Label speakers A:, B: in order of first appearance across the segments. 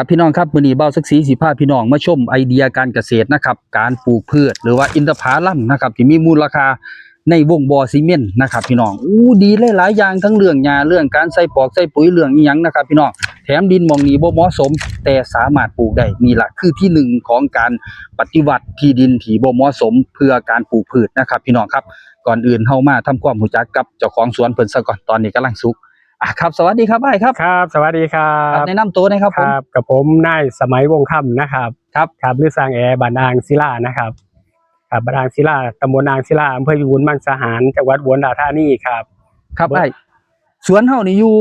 A: ครับพี่น้องครับมือนีเบ้าสักสีสิพาพี่น้องมาชมไอเดียการเกษตรนะครับ การปลูกพืชหรือว่าอินทผลัมนะครับที่มีมูลค่าในวงบ่อซีเมนต์นะครับ พี่น้องอู้ดีหลายๆอย่างทั้งเรื่องหญ้าเรื่องการใส่ปอกใส่ปุ๋ยเรื่องอีหยังนะครับ พี่น้องแถมดินมองนีบ่เหมาะสม แต่สามารถปลูกได้นี่ล่ะคือที่หนึ่งของการปฏิวัติที่ดินที่บ่เหมาะสม เพื่อการปลูกพืชนะครับ พี่น้องครับก่อนอื่นเฮามาทำความรู้จักกับเจ้าของสวนเพิ่นซะก่อนตอนนี้กำลังสุก อะครับ สวัสดีครับอ้ายครับ
B: ครับ สวัสดีครั
A: ครับ
B: บ
A: แนะนำตัวหนะครับ
B: ค
A: ผม
B: รับกับผมนายสมัยวงศ์ค่ำนะครับ
A: ครับ
B: ครับหรือสร้างแอร์บานางศิลานะครับครับบานางศิลาตำบลนางศิลาอำเภอพิบูลมังสาหารจังหวัดอุบลราชธานีครับ
A: ครับ
B: เบิ่ง
A: ไอ้สวนเฮานี่อยู่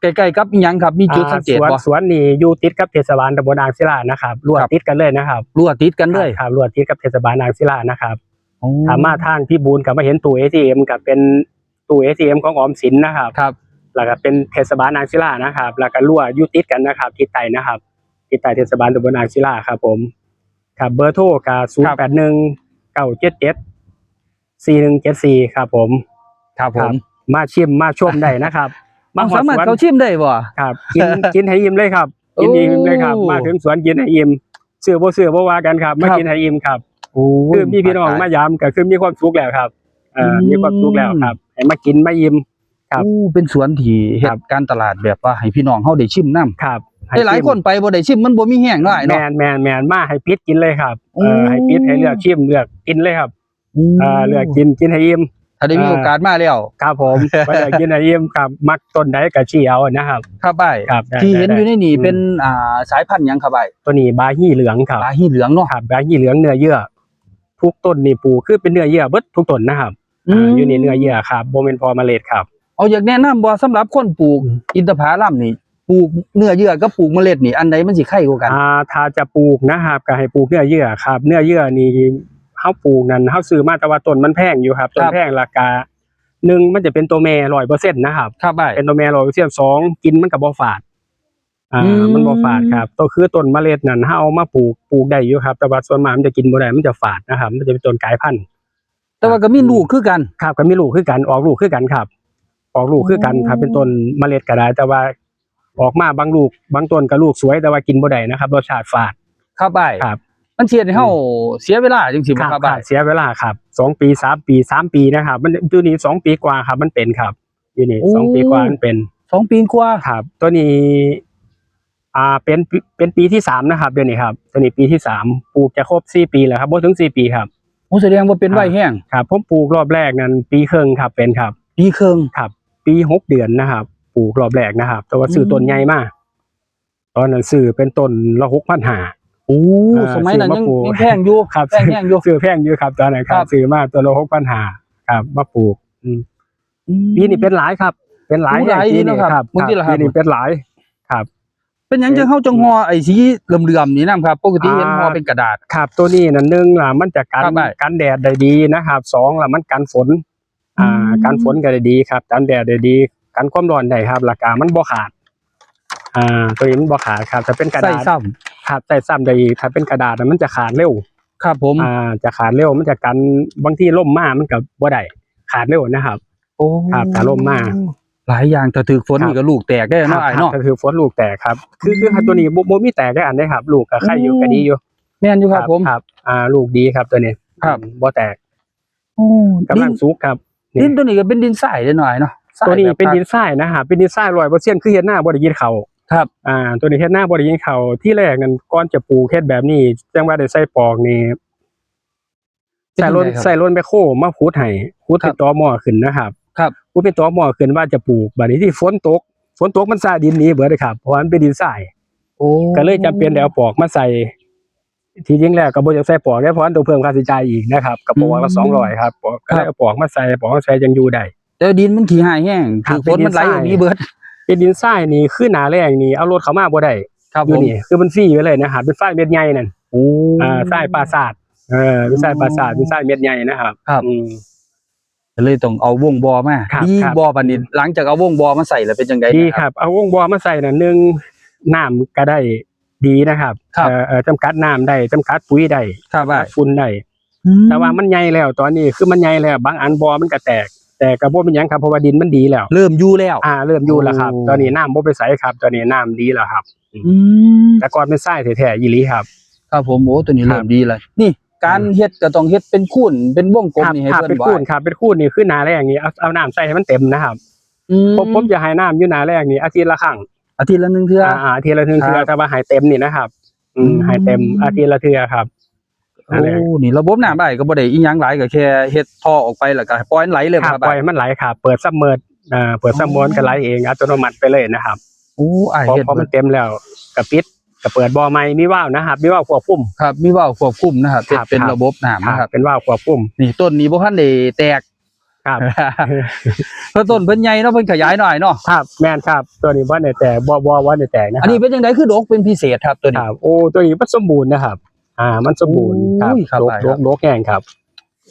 A: ใกล้ๆกับอิหยังครับมีจุด
B: อ่า
A: สังเกต
B: สวน
A: บ่
B: สวนนี่อยู่ติดกับเทศบาลตำบลนางศิลานะครับรวด
A: ครับ
B: ติดกันเลยนะครับ
A: รั่วติดกันเลย
B: ครับรวดติดกับเทศบาลนางศิลานะครับ
A: อ๋อ
B: ถามมาทางพี่บูลกับมาเห็นตู้ ATM กับเป็นตู้ ATM ของออมสินนะครับ
A: ครับ
B: แล้วก็เป็นเทศบาลนางศิลานะครับ แล้วก็รั่วอยุติดกันนะครับทิศใต้นะครับทิศใต้เทศบาลตำบลนางศิลาครับ ผมครับเบอร์โทรกับศูนย์แปดหนึ่งเก้าเจ็ดเจ็ดสี่หนึ่งเจ็ดสี่ครับผม
A: ครับผ
B: ครับ
A: ม
B: มาชิมมาชมได้นะครับ
A: มัน
B: หอด
A: สามารถ
B: สวน
A: เข้าชิมได้บ่
B: ครับกินกินให้อิ่มเลยครับกิน
A: โอ้
B: อิ่มเลยครับ มาถึงสวนกินให้อิ่มเสือบ่เสือบ่ว่ากันครับมา
A: ครับ
B: กินให้อิ่มครับ
A: โอ้
B: คือมีพี่น้องมายามก็คือมีความสุขแล้วครับเอ่อ
A: อืม
B: มีความสุขแล้วครับให้มากินมาอิ่ม ครับ
A: โอ้เป็นสวนที่เฮ็
B: ครั
A: ด
B: บ
A: การตลาดแบบว่าให้พี่น้องเฮาได้ชิมนำ
B: ครับ
A: ให้หลายคนไปบ่ได้ชิมมันบ่มีแห้งเนาะไอ้
B: แม
A: เนาะ
B: นแมนแมนมาให้ปิดกินเลยครับ
A: โอ้
B: เออให้ปิดให้เลือกชิมเลือกกินเลยครับ
A: อืม
B: เออเลือกกินกินให้อิ่ม
A: ถ้าได้มี
B: อ่า
A: โอกาสมาแล้ว
B: ครับผมไปเลือกกินให้อิ่มครับ มักต้นไหนก็ชี้เอานะครับ
A: ครับไอ้
B: ครับได้
A: ที่เห็น
B: ได้
A: อยู่ในนี่
B: อืม
A: เป็นอ่าสายพันธุ์หยังครับไอ้
B: ตัวนี้บาฮีเหลืองครับ
A: ปลาหีเหลืองเนาะ
B: ครับบาฮีเหลืองเนื้อเยื่อทุกต้นนี่ปลูกคือเป็นเนื้อเยื่อเบิดทุกต้นนะครับอ่าอยู่ในเนื้อเยื่อครับโบเมนพอเมล็ดครับ
A: เอาอยากแนะนำบ่สำหรับคนปลูก
B: อืม
A: อินทผลัมนี่ปลูกเนื้อเยื่อกับปลูกเมล็ดนี่อันใดมันสิไข่กว่ากัน
B: อ่าถ้าจะปลูกนะครับก็ให้ปลูกเนื้อเยื่อครับ เนื้อเยื่อนี่เฮาปลูกนั่นเฮาซื้อมาแต่ว่าต้นมันแพงอยู่ครับต้
A: คนรับ
B: แพงราคาหนึ่งมันจะเป็นตัวแม่ร้อยเปอร์เซ็นต์นะครับ
A: ครับไอ้
B: เป็นตัวแม่ร้อยเปอร์เซ็นต์สองกินมันกับบ่ฝาดอ่า
A: อืม
B: มันบ่ฝาดครับตัวคือต้นเมล็ดนั่นเฮาเอามาปลูกปลูกได้อยู่ครับ แต่ว่าส่วนมากมันจะกินบ่ได้มันจะฝาดนะครับ มันจะเป็นต้นกลายพันธุ์
A: แต่ว่าก็มีลูกคือกัน
B: ครับก็มีลูกคือกันออกลูกคือกันครับ ออกลูกคือกัน
A: โอ้
B: ถ้าเป็นต้นเมล็ดก็ได้แต่ว่าออกมาบางลูกบางต้นก็ลูกสวยแต่ว่ากินบ่ได้นะครับรสชาติฝาด
A: ครับไอ้
B: ครับ
A: มันเสียให้เฮาเสียเวลาจังซี่
B: ค
A: บ่
B: รับ
A: ครับ
B: ครั
A: ไอ้
B: บเสียเวลาครับสองปีสามปีสามปีนะครับ มันตัวนี้สองปีกว่าครับ มันเป็นครับอยู่นี่สองปีกว่ามันเป็น
A: สองปีกว่า
B: ครับ ตัวนี้ อ่าเป็นปีเป็นปีที่สามนะครับเดือนนี้ครับตัวนี้ปีที่สามปลูกจะครบสี่ปีแล้วครับบ่ถึงสี่ปีครับ
A: โอ้แสดงว่าเป็น
B: ครับ
A: ไว้แห้ง
B: ครับผมปลูกรอบแรกนั้นปีครึ่งครับเป็นครับ
A: ปีครึ่ง
B: ครับ ปีหกเดือนนะครับปลูกรอบแรกนะครับ แต่ว่าซื้อต้นใหญ่มากตอนนั้นซื้อเป็นต้นละหกพันหา
A: โอ้
B: อ่า
A: สมัยนั้นยัง
B: ซื้อมาปลูก
A: ยังแพงอยู่
B: ครับ
A: แพงแห้งอยู่
B: ซื้อแพงอยู่ครับตอนนั้นครั
A: ครับบ
B: ซื้อมาตัวละหกพันหาครับมาปลูกอืมปีนี้เป็นหลายครับ เป็นหลาย
A: โอ้หลาย
B: ปี
A: ดีเนอะครับ
B: ครับ
A: เมื่อกี้เหรอครับ
B: ปีนี้เป็นหลายครับ
A: เป็นหยังจังเฮาจังฮอไอ้สีเหลื่อมๆนี่นํครับปกติเห็น
B: อ่า
A: ฮอเป็นกระดาษ
B: ครับ ตัวนี้นั่นหนึ่งล่ะมันจะกัน
A: ครับได้
B: กันแดดได้ดีนะครับสองล่ะมันกันฝน อ่า
A: อืม
B: กันฝนก็ได้ดีครับกันแดดได้ดีกันความร้อนได้ครับราคามันบ่ขาด อ่า ตัวนี้มันบ่ขาดครับถ้าเป็นกระ
A: ใส่
B: ดาษ
A: ซ้ำ
B: ครับใส่ซ้ำได้อีกถ้าเป็นกระดาษน่ะมันจะขาดเร็ว
A: ครับผม
B: อ่า จะขาดเร็วมันจะกันบางทีล่มมามันก็บ่ได้ขาดเร็วนะครับ
A: โอ้
B: ครับถ้าล่มมา
A: หลายอย่างถ้าถึกฝน
B: ครับ
A: นี่ก็ลูกแตกได้เนาะไอ้
B: ครับ
A: เนาะ
B: ก็คือฝนลูกแตกครับ คือคือตัวนี้บ่บ่มีแตกได้อันได้ครับ ลูกก็ไข่อยู่
A: อืม
B: ก็ดีอยู่
A: แม่นอยู่ครับผม
B: ครับ อ่า ลูกดีครับตัวนี้
A: ครับ
B: บ่แตก
A: โอ้
B: กำลังสุกครับนี่
A: ดินตัวนี้ก็เป็นดินทรายได้หน่อยเนาะทราย
B: ตัวนี้
A: แบบ
B: เป็นดินทรายนะครับเป็นดินทรายร้อยเปอร์เซ็นต์คือเฮ็ดหน้าบ่ได้ยินเขา
A: ครับ
B: อ่าตัวนี้เฮ็ดหน้าบ่ได้ยินเขาที่แรกนั้นก่อนจะปลูกเฮ็ดแบบนี้จังว่าได้ใส่ปอกนี่ใส่รถใส่รถแมคโครมาขุดให้ขุดเป็นตอหม้อขึ้นนะครับ
A: ครับ
B: ขุดเป็นตอหม้อขึ้นว่าจะปลูกบัดนี้ที่ฝนตกฝนตกมันสาดินหนี้เบิดเลยครับเพราะว่ามันเป็นดินทราย
A: โอ้
B: ก็เลยจำเป็นได้เอาปอกมาใส่ ที่จริงแล้วก็บ่อยากใส่ปอกได้เพราะว่าต้องเพิ่มค่าใช้จ่ายอีกนะครับกับปอกละ200ครับปอกก็เลยเอาปอกมาใส่ปอกมาใส่จังอยู่ได้
A: แต่ดินมันขี้หายแห้ง
B: ครั
A: ถื
B: บ
A: อฝนมันไหล
B: เป็นดินทราย
A: อย่างนี้เบิด
B: เป็นดินทรายนี่คือหนาแรงนี่เอารถเข้ามาบ่ได้
A: ครับ
B: อ
A: ผ
B: ยู่
A: ม
B: นี่คือมันฟรีไว้เลยนะครับเป็นทรายเม็ดใหญ่นั่น
A: โอ้
B: อ่าทรายปราสาทเออเป็นทรายปราสาทเป็นทรายเม็ดใหญ่นะครับ
A: ครับ
B: อืม
A: ก็เลยต้องเอาวงบอมา
B: ครับ
A: ดี
B: ครับ
A: บอบัดนี้หลังจากเอาวงบอมาใส่แล้วเป็นจังได
B: ดี
A: นะ
B: ครับ เอาวงบอมาใส่น่ะหนึ่งน้ำก็ได้ ดีนะครับ
A: ครับ
B: เอ่อเอ่อจำกัดน้ำได้จำกัดปุ๋ยได้
A: ครับ
B: จำกั
A: ว่า
B: ดฝุ่นได้แต่ว่ามันใหญ่แล้วตอนนี้คือมันใหญ่แล้ว บางอันบอมันก็แตก แต่กระบ่เป็นหยังครับเพราะว่าดินมันดีแล้ว
A: เริ่มอยู่แล้ว
B: อ่า เริ่มอยู่แล้วครับ
A: โอ้
B: ตอนนี้น้ำบ่ไปใสครับ ตอนนี้น้ำดีแล้วครับ
A: อืม
B: แต่ก่อนเป็นทรายแท้ๆยีหลีครับ
A: ครับผมโอ้ตัวนี้
B: ครับ
A: เริ่มดีเลยนี่ การเฮ็ดก็ต้องเฮ็ดเป็นคูนเป็นวงกลม
B: ครับ
A: นี่ให้
B: ครับ
A: เพิ่น
B: เป็น
A: ว่า
B: คูนครับเป็นคูนนี่คือนาแรกนี่เอาเอาน้ำใส่ให้มันเต็มนะครับ
A: อืม
B: ผมผมจะให้น้ำอยู่นาแรกนี่อาทิตย์ละครั้ง
A: อาทิตย์ละหนึงเทื่อ
B: อ่าอ่าอาทิตย์ละเทื่อ
A: ครับ
B: แต่ว่าให้เต็มนี่นะครับ อืม
A: อืม
B: ให้เต็มอาทิตย์ละเทื่อครับนั่นแหละ
A: โอ้นี่ระบบน้ำได้ก็บ่ได้อีหยังหลายก็แค่เฮ็ดท่อออกไปแล้วก็ปล่อยมันไหลเลย
B: ค
A: ค
B: รั
A: รั
B: บบปล่อยมันไหลครับเปิดซับเมิร์ดอ่าเปิดซับเมิร์ดก็ไหลเองอัตโนมัติไปเลยนะครับ
A: โอ้อ้าย
B: พอ
A: เฮ็ด
B: พอมันเต็มแล้วก็ปิดก็เปิดบ่อใหม่มีว่าวนะครับ มีว่าวควบคุม
A: ครับมีว่าวควบคุมนะครับเป็น
B: ครับ
A: เป็น
B: ครับ
A: ระบบน้ำนะครับ
B: เป็นว่าวควบคุม
A: นี่ต้นนี้บ่ทันได้แตก
B: ครับ
A: เพราะต้นเพิ่นใหญ่เนาะเพิ่นขยายหน่อยเนาะ
B: ครับแม่นครับ ตัวนี้ว่าในแต่บ่บ่ว่าในแต่นะค
A: อั
B: รั
A: นนี้เป็นจังไดคือดกเป็นพิเศษครับตัว
B: ค
A: นี้
B: รับโอ้ตัวนี้มันสมบูรณ์นะครับ อ่า มันสมบูรณ์ครับ
A: โอ้ยครับ
B: โลก
A: ได้
B: โล
A: ครั
B: ก
A: บ
B: โลกแห้งครับ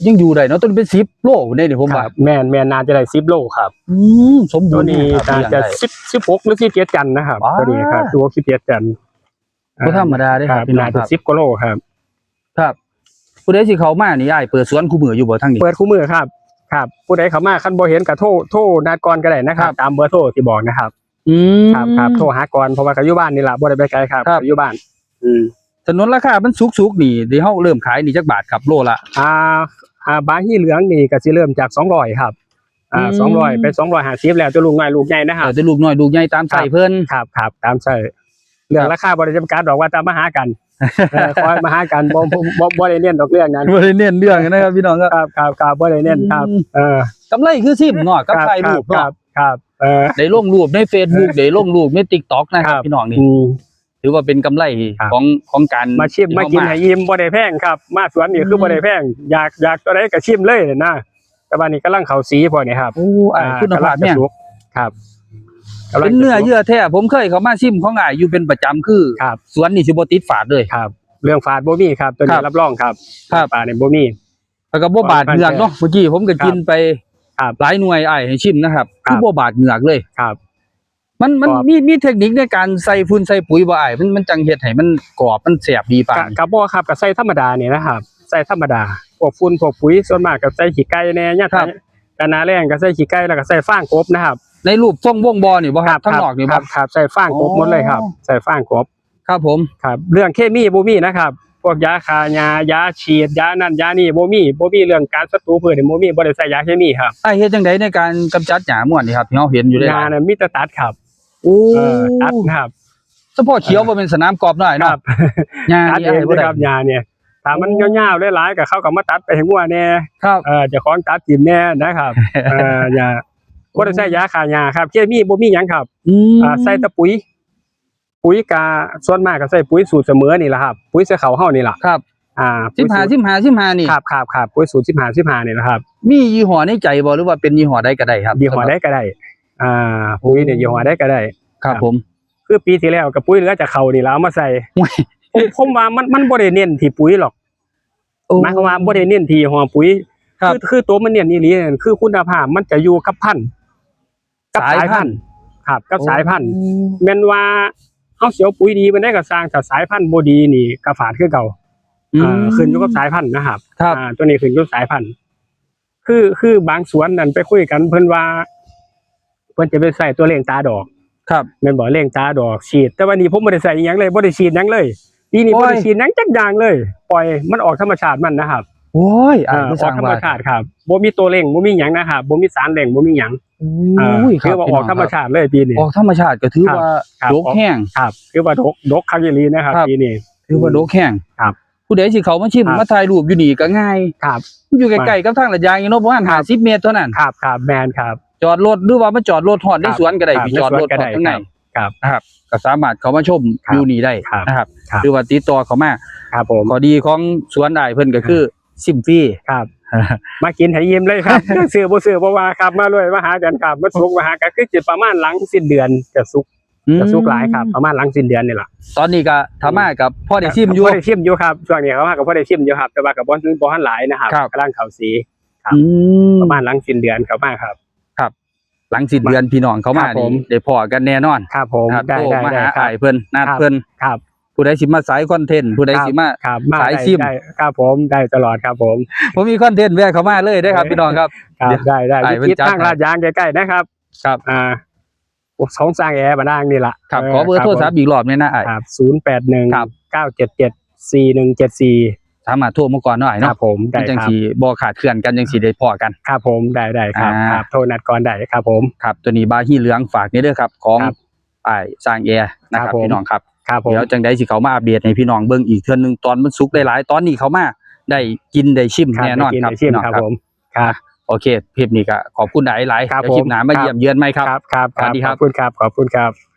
A: ยังอยู่ได้เนาะต้นเป็น10โลเนี่ยนี่ผม
B: ค
A: ว่า
B: รับแม่นแม่นน่าจะได้10โลครับ
A: อืมสมบู
B: ตัว
A: รณ์
B: นี้
A: ครับ
B: น่า
A: อย่าง
B: จะ
A: ไร
B: 10 16หรือ17จันทร์นะครับ
A: ว้า
B: ตัวนี้ครับตัว17จันทร์
A: บ่ธรรมดาเด้
B: ค
A: ค
B: รั
A: รั
B: บบ
A: พี่น้อ
B: น่างจะ
A: ครับ
B: 10กว่าโลครับ
A: ครับผู้ใดสิเข้ามานี่อ้ายเปิดสวนคู่มืออยู่บ่ทางนี้
B: เปิดคู่มือครับ ครับผู้ใดเข้ามาคันบ่เห็นก็โทรโทรนัดก่อนก็ได้นะครับ ตามเบอร์โทรที่บอกนะครับ
A: อืม
B: ครับครับโทรหาก่อนเพราะว่าก็อยู่บ้านนี่ล่ะบ่ได้ไปไกลครับ
A: ครับ
B: ก็อยู่บ้าน อืม
A: ถนนราคามันสุกๆนี่ที่เฮาเริ่มขายนี่จักบาทครับโลละ
B: อ่าอ่าบาฮีเหลืองนี่ก็สิเริ่มจาก200ครับ อ่า
A: อืม
B: สองร้อยไป250แล้วจะลูกน้อยลูกใหญ่นะค
A: เอ
B: รับ
A: อแต่ลูกน้อยลูกใหญ่ตามใส่เพิ่น
B: ครับครับตามใช่เรื่องราคาบริจำกัดดอกว่าตามมาหากันเออ คอยมาหากันบ่บ่บ่บ่ได้เน้นดอกเรื่องนั้น
A: บ่ได้เน้นเรื่องนะครับพี่น้องครับ
B: ครับครับครับบ่ได้เน้นครับ
A: อืม
B: เออกำ
A: ไรคือซิมเนาะกับ
B: ค
A: ถ่ายรูป
B: ครั
A: เนาะ
B: บครับเออ
A: ได้ลงรูปใน Facebook ได้ลงรูปใน TikTok นะค
B: ครั
A: รับบพี่น้องนี่
B: อืม
A: ถือว่าเป็นกำไร
B: ครับ
A: ของของการ
B: มาชิม
A: ที่
B: มา
A: เฮ
B: กินให้อิ่มบ่ได้แพงครับมาสวนนี่คือบ่ได้แพงอยากอยากตัวใดก็ชิมเลยนะแต่ว่านี่กำลังเข้าสีพอนี่ครับ
A: โอ้อ้ายคุณภาพ
B: กำลัง
A: แม่
B: จะ
A: ง
B: สุกครับกำลัง
A: เป็น
B: จะ
A: เนื้อ
B: สุก
A: เยื่อแท้ผมเคยเข้ามาซิมของอ้ายอยู่เป็นประจำคือ
B: ครับ
A: สวนนี่สิบ่ติดฝาดเลย
B: ครับ เรื่องฝาดบ่มีครับตัว
A: ครั
B: นี้
A: บ
B: รับรองครับ
A: ครับ
B: ฝาดเนี่ยบ่มี
A: แล้วก็บ่บาดเหงือกเนาะเมื่อกี้ผมก็กินไป
B: ครับ
A: หลายหน่วยอ้ายให้ชิมนะครับ
B: ครับ
A: คือบ่บาดเหงือกเลย
B: ครับ
A: มันมัน
B: กรอบ
A: มีมีเทคนิคในการใส่ฝุ่นใส่ปุ๋ยบ่อ้ายมันมันจังเฮ็ดให้มันกรอบมันแสบดีปาน
B: กะกะบ่ครับก็ใส่ธรรมดานี่นะครับใส่ธรรมดาพวกฝุ่นพวกปุ๋ยส่วนมากก็ใส่ขี้ไก่แหน่เนี่ย
A: ครับ
B: กันนาแรงก็ใส่ขี้ไก่แล้วก็ใส่ฟางกบนะครับ
A: ในรูปทรงวงบอนี่บ่ครับทั้งนอกนี่
B: ค
A: บ่
B: รับครับใส่ฟางกบ
A: อ๋อ
B: หมดเลยครับ ใส่ฟางกบ
A: ครับผม
B: ครับเรื่องเคมีบ่มีนะครับ พวกยาคายายาฉีดยานั่นยานี่บ่มีบ่มีเรื่องการศัตรูพืชนี่บ่มีบ่ได้ใส่ยาเคมีครับ
A: อ้ายเฮ็ดจังไดในการกำจัดหญ้าม่วนนี่ครับที่เฮาเห็นอยู่ได้
B: ยาน่ะมีแต่ตัดครับ
A: โอ้
B: เออตัดนะครับ
A: เฉพาะเขียวบ่เป็นสนามกอล์ฟน้อย
B: ค
A: เนาะ
B: รับ
A: หญ้า
B: ตัด
A: นี่
B: เอง
A: อ้ายบ่
B: นะ
A: ได้
B: ครับยาเนี่ยถ้ามัน
A: โอ้
B: ยาวๆหลายๆก็เขาก็มาตัดไปให้งัวแน่
A: ครับ
B: เออเจ้าของตัดกินแน่นะครับเออยา บ่ได้ใส่ยาฆ่าหญ้าครับเคมีบ่มีหยังครับ
A: อืม
B: อ่าใส่แต่ปุ๋ย ปุ๋ยกาส่วนมากก็ใส่ปุ๋ยสูตรเสมอนี่แหละครับ ปุ๋ยเสื้อเขาวเฮานี่ล่ะ
A: ครับ
B: อ่าปุ๋ยสูตร
A: 15 15 15นี่
B: ครับครับครับปุ๋ยสูตร15 15นี่แหละครับ
A: มียี่ห้อในใจบ่หรือว่าเป็นยี่ห้อใดก็ได้ครับ
B: ยี่ห้อได้ก็ได้ อ่า ปุ๋ยเนี่ยยี่ห้อได้ก็ได้
A: ครับ ผม
B: คือปีที่แล้วกับปุ๋ยเหลือจากเขานี่แล้วเอามาใส่
A: โอ้ย
B: ผมผมว่ามันมันบ่ได้เน้นที่ปุ๋ยหรอกหมายความว่าบ่ได้เน้นที่ยี่ห้อปุ๋ย
A: ครับ
B: อคือตัวมันเน้นนี่ลีนั่นคือคุณภาพมันจะอยู่กับพันธุ์ กับสายพันธุ์ครับกับสายพันธุ์แม่นว่าเฮาเสียวปุ๋ยดีมันได้ก็สร้างแต่สายพันธุ์บ่ดีนี่ก็ฝาดคือเก่า
A: อืม
B: อ่าขึ้นอยู่กับสายพันธุ์นะครับ
A: ครับ
B: อ่าตัวนี้ขึ้นอยู่กับสายพันธุ์คือคือบางสวนนั่นไปคุยกันเพิ่นว่าเพิ่นจะไปใส่ตัวเลี้ยงตาดอก
A: ครับ
B: แม่นบ่เลี้ยงตาดอกฉีด แต่วันนี้ผมบ่ได้ใส่อีหยังเลยบ่ได้ฉีดหยังเลยปีนี้
A: โอ้ย
B: บ่ได้ฉีดหยังจักอย่างเลย ปล่อยมันออกธรรมชาติมันนะครับ
A: โอ้ยอ้าย
B: อ่า
A: บ่
B: อ
A: ส
B: อ
A: ร้ากง
B: ธรรม
A: ว่า
B: ชาติครับบ่มีตัวเร่งบ่มีหยังนะครับบ่มีสารเร่งบ่มีหยัง
A: โอ้ยค
B: คื
A: รั
B: อบว่า
A: พี่
B: อ
A: น้
B: องกธรรม
A: ครับ
B: ชาติเลยปีนี้
A: ออกธรรมชาติก็ถือ
B: ครับ
A: ว่า
B: ครับ
A: โดกแห้ง
B: ครับคือว่าดกดกคักอีหลีนะครับ
A: ครับ
B: ปีนี้
A: ถือว่าโดกแห้ง
B: ครับ
A: ผู้ใดสิเขามาชิม
B: ครับ
A: มาถ่ายรูปอยู่นี่ก็ง่าย
B: ครับ
A: อยู่ใกล้ๆกับทางลาดยางอยู่เนาะประมาณ50เมตรเท่านั้น
B: ครับครับแมนครับ
A: จอดรถหรือว่ามาจอดรถฮอดใน
B: ครับ
A: สวนก็ได้
B: ครับ
A: พี่จอดรถ
B: ในสวนก็
A: ฮอ
B: ได้
A: ดข้างใน
B: ครับ
A: นะครับก็สามารถเข้ามาชม
B: ครับ
A: อยู่นี่ได้
B: ครับ
A: นะครับ
B: ครับ
A: หรือว่าติดต่อเข้ามา
B: ครับผม
A: ข้อดีของสวนอ้ายเพิ่นก็คือซิมฟรี
B: ครับ มากินให้ยิ้มเลยครับซื้อบ่ซื้อบ่ว่าครับ มาเลยมาหากันครับมาสุกมาหากันคือจิประมาณหลังสิ้นเดือนจะสุกจะสุกหลายครับประมาณหลังสิ้นเดือนนี่ล่ะ
A: ตอนนี้ก็ทามากับพ่อได้ชิมอยู่
B: พ่อได้ชิมอยู่ครับช่วงนี้เขามากับพ่อได้ชิมอยู่ครับ แต่ว่ากับบ่ซื้อบ่ทันหลายนะครับ
A: ครับ
B: กำลังเข้าสีครับ
A: อืม
B: ประมาณหลังสิ้นเดือนเข้ามาครับ
A: หลังสิ้นเดือนพี่น้องเขามา
B: ครับผ
A: นี่
B: ม
A: ได้พอกันแน่นอน
B: ครับผม
A: ครับ
B: ได้
A: โทร
B: ได้
A: มา
B: ได้
A: หา
B: ครั
A: อ้า
B: บ
A: ยเพิ่นนัด
B: ครับ
A: เพิ่น
B: ครับ
A: ผู้ใดสิมาสายคอนเทนต์ผู้ใดสิมา
B: ครับมา
A: สาย
B: ได้
A: ซิม
B: ได้ครับผมได้ตลอดครับผม
A: ผมมีคอนเทนต์แวะเข้ามาเลยได้อครับพี่น้องครับ
B: ครับ
A: เดี๋ยว
B: ได้ได้
A: ไอ้
B: วิ
A: เพิ่น
B: ธี
A: จัด
B: ตั้ง
A: ให้
B: ลาดยางใกล้ๆนะครับ
A: ครับ
B: อ่าสองสร้างแอร์มานั่งนี่ละ
A: ครับขอเบอร์โทรศัพท์อีกรอบหนึงนะไอ้
B: ครับศูนย์แปดหนึ่ง
A: ครับ
B: เก้าเจ็ดเจ็ดสี่หนึ่งเจ็ดสี่
A: สามารถโทรมาก่อนหน่อย
B: ครั
A: เนาะ
B: บผมได้
A: มันจัง
B: ครับ
A: สีบ่ขาดเคลื่อนกันจังสีได้พอกัน
B: ครับผมได้ได้ครับ
A: อ่า
B: ครับโทรนัดก่อนได้ครับผม
A: ครับตัวนี้บาฮีเหลืองฝากนี่เด้อครับ ของ
B: ครับ
A: ไอ้สร้างแอร์นะค
B: ครั
A: รับบ
B: ผม
A: พี่น้องครับ
B: ครับผม
A: เดี๋ยวจังไดสิเขามาอัปเดตให้พี่น้องเบิ่งอีกเทื่อนึงตอนมันสุกหลายๆตอนนี้เขามาได้กินได้ชิม
B: ครับ
A: แน่นอน
B: ได้กิ
A: ครับ
B: ได้ชิม
A: พี่น้อง
B: ครับ
A: ครับ
B: ผมครับ
A: โอเคคลิปนี้ก็ขอบคุณหลายๆ
B: ครับ
A: เดี๋ยวคลิป
B: ผม
A: หน้ามา
B: ครับ
A: เยี่ยมเยือนไหมครับ
B: ครับครับ
A: สวัสดีครับ
B: ขอบคุณครับขอบคุณครับ